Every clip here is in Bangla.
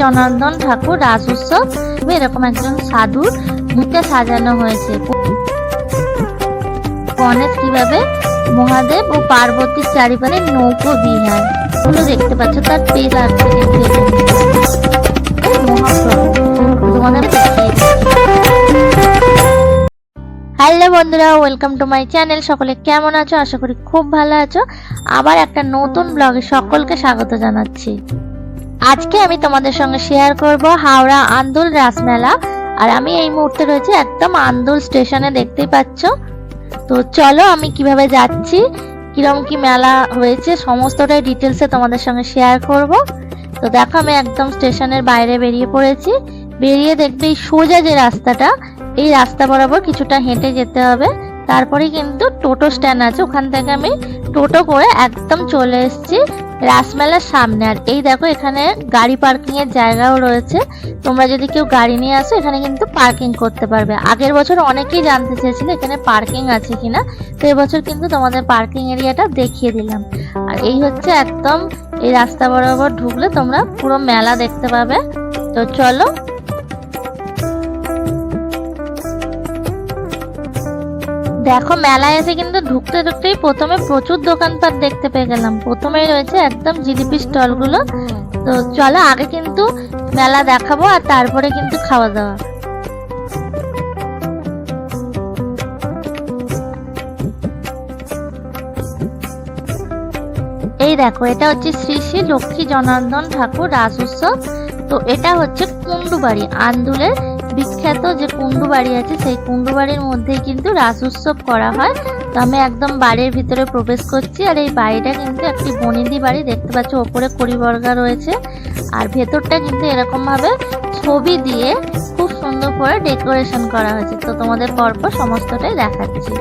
জনার্দন ঠাকুর রাস উৎসব। এরকম একজন সাধুর মুখে সাজানো হয়েছে। গণেশ কীভাবে? মহাদেব ও পার্বতীর চারিপাশে নৌকো, বিহার। গুলো দেখতে পাচ্ছ, তার পেজ। হ্যালো বন্ধুরা, ওয়েলকাম টু মাই চ্যানেল। সকলে কেমন আছো? আশা করি খুব ভালো আছো। আবার একটা নতুন ব্লগে সকলকে স্বাগত জানাচ্ছি। আজকে আমি তোমাদের সঙ্গে শেয়ার করব হাওড়া আন্দুল রাসমেলা আর আমি এই মুহূর্তে রয়েছে একদম আন্দুল স্টেশনে, দেখতেই পাচ্ছ। তো চলো আমি কীভাবে যাচ্ছি, কিরম কি মেলা হয়েছে, সমস্তটাই ডিটেলসে তোমাদের সঙ্গে শেয়ার করব। তো দেখো, আমি একদম স্টেশনের বাইরে বেরিয়ে পড়েছি। বেরিয়ে দেখবে এই সোজা যে রাস্তাটা, এই রাস্তা বরাবর কিছুটা হেঁটে যেতে হবে। তারপরে কিন্তু টোটো স্ট্যান্ড আছে। ওখান থেকে আমি টোটো করে একদম চলে এসেছি। রাসমেলার সামনে। আর এই দেখো, এখানে গাড়ি পার্কিং এর জায়গাও রয়েছে। তোমরা যদি কেউ গাড়ি নিয়ে আসো, এখানে কিন্তু পার্কিং করতে পারবে। আগের বছর অনেকেই জানতে চেয়েছিল এখানে পার্কিং আছে কিনা। তো এবছর কিন্তু তোমাদের পার্কিং এরিয়াটা দেখিয়ে দিলাম। আর এই হচ্ছে একদম, এই রাস্তা বরাবর ঢুকলে তোমরা পুরো মেলা দেখতে পাবে। তো চলো দেখো, মেলায় এসে কিন্তু ঢুকতে ঢুকতেই প্রথমে প্রচুর দোকানপাট দেখতে পেয়ে গেলাম। প্রথমেই রয়েছে একদম জিলিপি স্টলগুলো। তো চলো, আগে কিন্তু মেলা দেখাবো আর তারপরে কিন্তু খাওয়া দাওয়া। এই দেখো, এটা হচ্ছে শ্রী শ্রী লক্ষ্মী জনার্দন ঠাকুর রাস উৎসব। তো এটা হচ্ছে কুন্ডুবাড়ি আন্দুলের বিখ্যাত যে কুন্ডু বাড়ি আছে, সেই কুন্ডু বাড়ির মধ্যে কিন্তু রাস উৎসব করা হয়। তো আমি একদম বাড়ির ভিতরে প্রবেশ করছি আর এই বাড়িটা কিন্তু একটি বনিদি বাড়ি, দেখতে পাচ্ছ ওপরে করিবর্গা রয়েছে। আর ভেতরটা কিন্তু এরকম ভাবে ছবি দিয়ে খুব সুন্দর করে ডেকোরেশন করা হয়েছে। তো তোমাদের পরপর সমস্তটাই দেখাচ্ছি।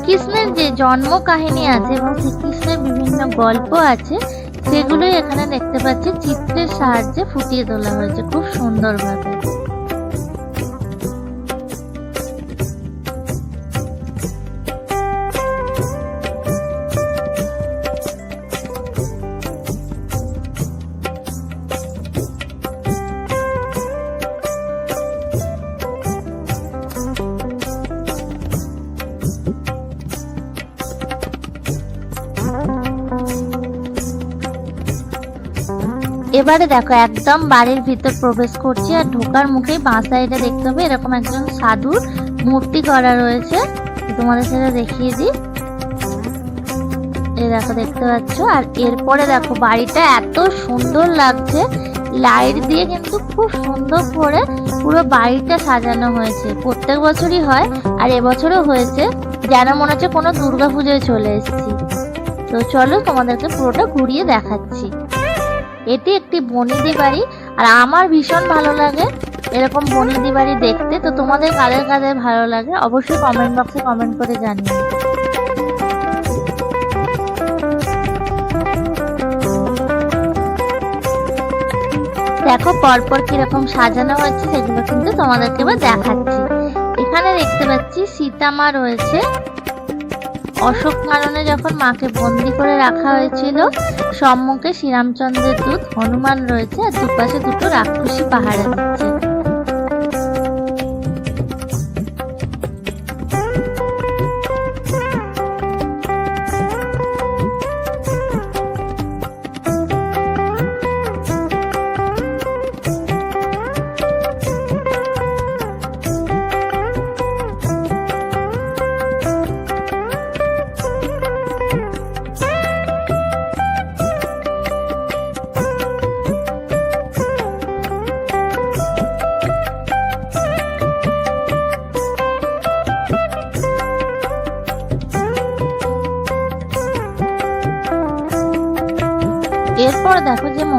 শ্রীকৃষ্ণের যে জন্ম কাহিনী আছে এবং শ্রীকৃষ্ণের বিভিন্ন গল্প আছে, সেগুলোই এখানে দেখতে পাচ্ছি। চিত্রের সাহায্যে ফুটিয়ে তোলা হয়েছে। খুব সুন্দরভাবে। এবারে দেখো, একদম বাড়ির ভিতর প্রবেশ করছি আর ঢোকার মুখে বাঁ সাইডে দেখতে হবে, এরকম একজন সাধুর মূর্তি করা রয়েছে। তোমাদের সেটা দেখিয়ে দিই। দেখো, দেখতে পাচ্ছ? আর এরপরে দেখো, বাড়িটা এত সুন্দর লাগছে। লাইট দিয়ে কিন্তু খুব সুন্দর করে পুরো বাড়িটা সাজানো হয়েছে। প্রত্যেক বছরই হয়, আর এবছরও হয়েছে। যেন মনে হচ্ছে কোনো দুর্গা পুজোয় চলে এসেছি। তো চলো তোমাদেরকে পুরোটা ঘুরিয়ে দেখাচ্ছি। এটি একটি বনিদি বাড়ি, আর আমার ভীষণ ভালো লাগে এরকম বনিদি বাড়ি দেখতে। তো তোমাদের কাদের কাদের ভালো লাগে অবশ্যই কমেন্ট বক্সে কমেন্ট করে জানিও। দেখো পরপর কীরকম সাজানো হয়েছে, সেগুলো কিন্তু তোমাদেরকে এবার দেখাচ্ছি। এখানে দেখতে পাচ্ছি সীতামা রয়েছে অশোক কারণে যখন মাকে বন্দি করে রাখা হয়েছিল, সম্মুখে শ্রীরামচন্দ্রের দূত হনুমান রয়েছে আর দুপাশে দুটো রাক্ষসী পাহাড়ে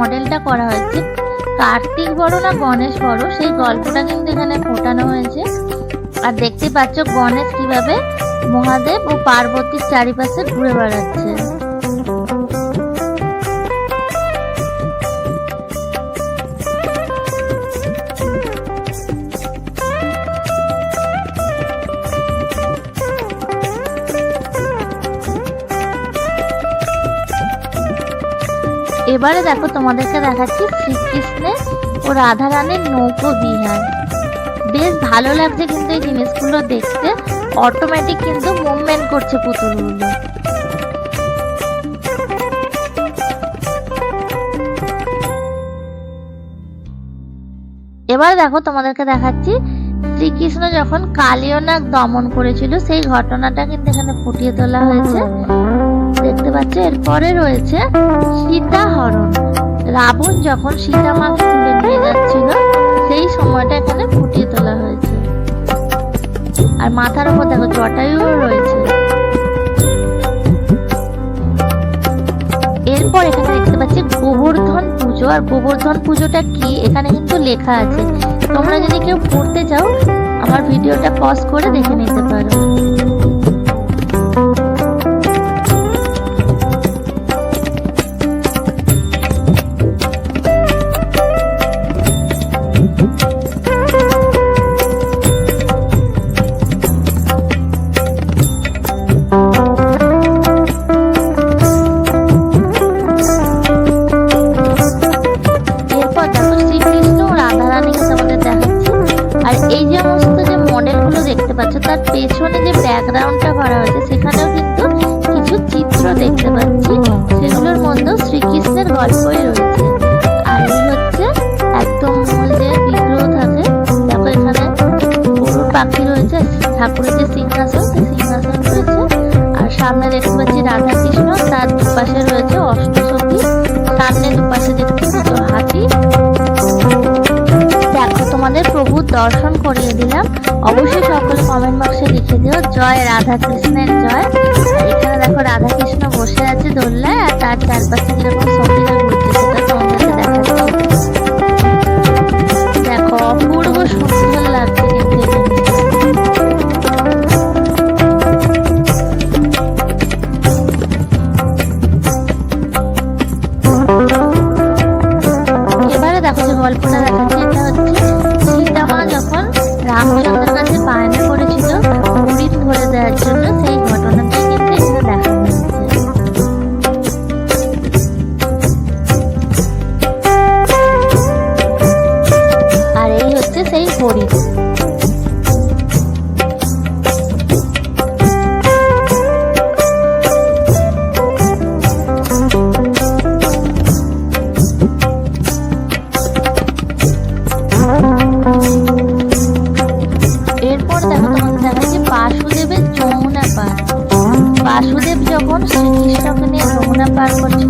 মডেলটা করা হয়েছে। কার্তিক বড় না গণেশ বড়? সেই গল্পটা কিন্তু এখানে ফোটানো হয়েছে। আর দেখতে পাচ্ছ গণেশ কীভাবে মহাদেব ও পার্বতীর চারিপাশে ঘুরে বেড়াচ্ছে। এবারে দেখো তোমাদেরকে দেখাচ্ছি শ্রীকৃষ্ণের ও রাধারানীর নৌকো বিহার। বেশ ভালো লাগছে কিন্তু এই জিনিসগুলো দেখতে। অটোমেটিক কিন্তু মুভমেন্ট করছে পুতুলগুলো। এবার দেখো তোমাদেরকে দেখাচ্ছি, শ্রীকৃষ্ণ যখন কালিয়নাগ দমন করেছিল, সেই ঘটনাটা কিন্তু এখানে ফুটিয়ে তোলা হয়েছে। দেখতে পাচ্ছ, এরপরে রয়েছে সীতাহরণ। রাবণ যখন সীতা মাকে তুলে নিয়ে যাচ্ছিল, সেই সময়টা এখানে ফুটিয়ে তোলা হয়েছে। আর মাথার উপর দেখো, জটায়ুও রয়েছে। এরপর এখানে দেখতে পাচ্ছি গোবর্ধন পুজো। আর গোবর্ধন পুজোটা কি? এখানে কিন্তু লেখা আছে। তোমরা যদি কেউ পড়তে চাও, আমার ভিডিওটা পজ করে দেখে নিতে পারো। গল্পই পাখি রয়েছে ঠাকুরের যে সিংহাসন সেই সিংহাসন রয়েছে আর সামনে দেখতে পাচ্ছি রাধা কৃষ্ণ তার দুপাশে রয়েছে অষ্টসখী সামনে দুপাশে দেখতে দুটো হাতি দেখো তোমাদের প্রভুর দর্শন করিয়ে দিলাম অবশ্যই সকলে কমেন্ট বক্সে লিখে দিও জয় রাধা কৃষ্ণের জয় এখানে দেখো রাধা কৃষ্ণ বসে আছে দোল্লায় আর তার চারপাশে যমুনা পার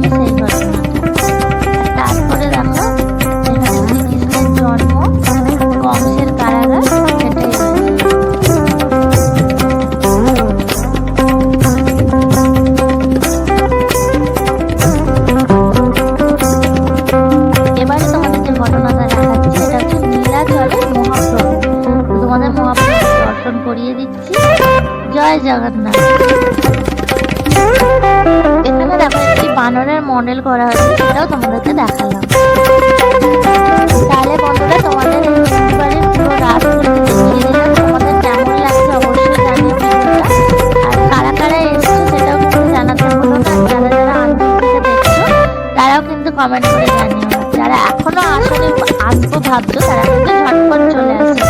কমেন্ট করে জানিও। যারা এখনও আসলে আসব, ভাবছ, তারা কিন্তু ঝটপট চলে আসছে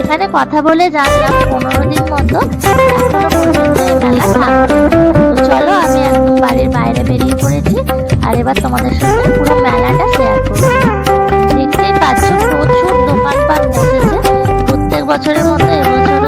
এখানে কথা বলে জানলাম পনেরো দিন মতো, এখনও চলো আমি একদম বাড়ির বাইরে বেরিয়ে পড়েছি, আর এবার তোমাদের সঙ্গে পুরো মেলাটা শেয়ার করব। দেখতেই পাচ্ছ প্রচুর দোকানপাট বসেছে। প্রত্যেক বছরের মতো এবছরও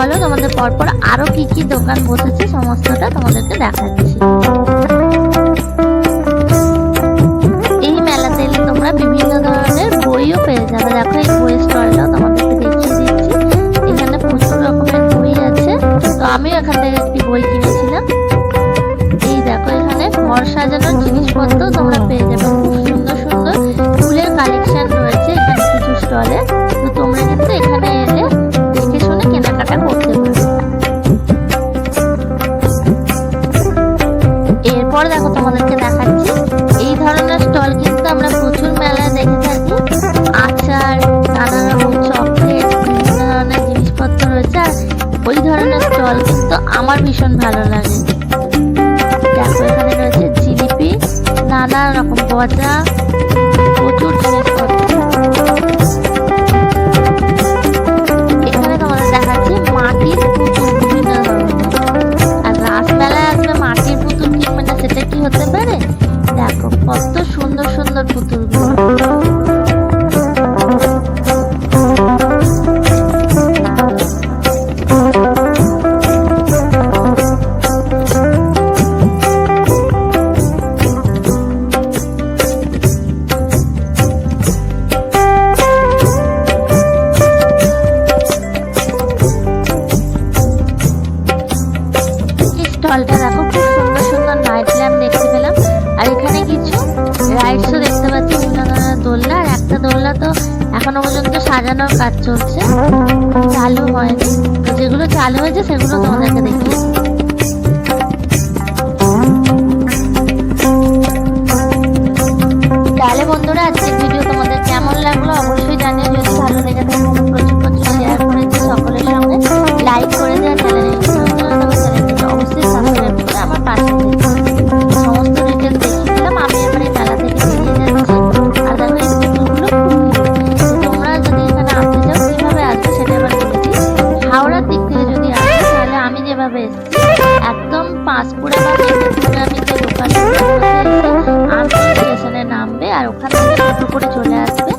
চলো তোমাদের পরপর আরও কি কি দোকান বসেছে সমস্তটা তোমাদেরকে দেখাচ্ছি। এরপর দেখো তোমাদেরকে দেখাচ্ছি। এই ধরনের স্টল কিন্তু আমরা প্রচুর মেলায় দেখে থাকি। আচার, নানা রকম চকলেট, বিভিন্ন ধরনের জিনিসপত্র রয়েছে। আর ওই ধরনের স্টল কিন্তু আমার ভীষণ ভালো লাগে। দেখো এখানে রয়েছে জিলিপি, নানা রকম গজা, প্রচুর জিনিসপত্র। সাজানোর কাজ চলছে। চালু হয়নি। যেগুলো চালু হয়েছে, সেগুলো তোমাদেরকে দেখিয়ে তাহলে বন্ধুরা, আজকের ভিডিও তোমাদের কেমন লাগল? আমি যে দোকানে নামবে আর ওখান থেকে করে চলে আসবে।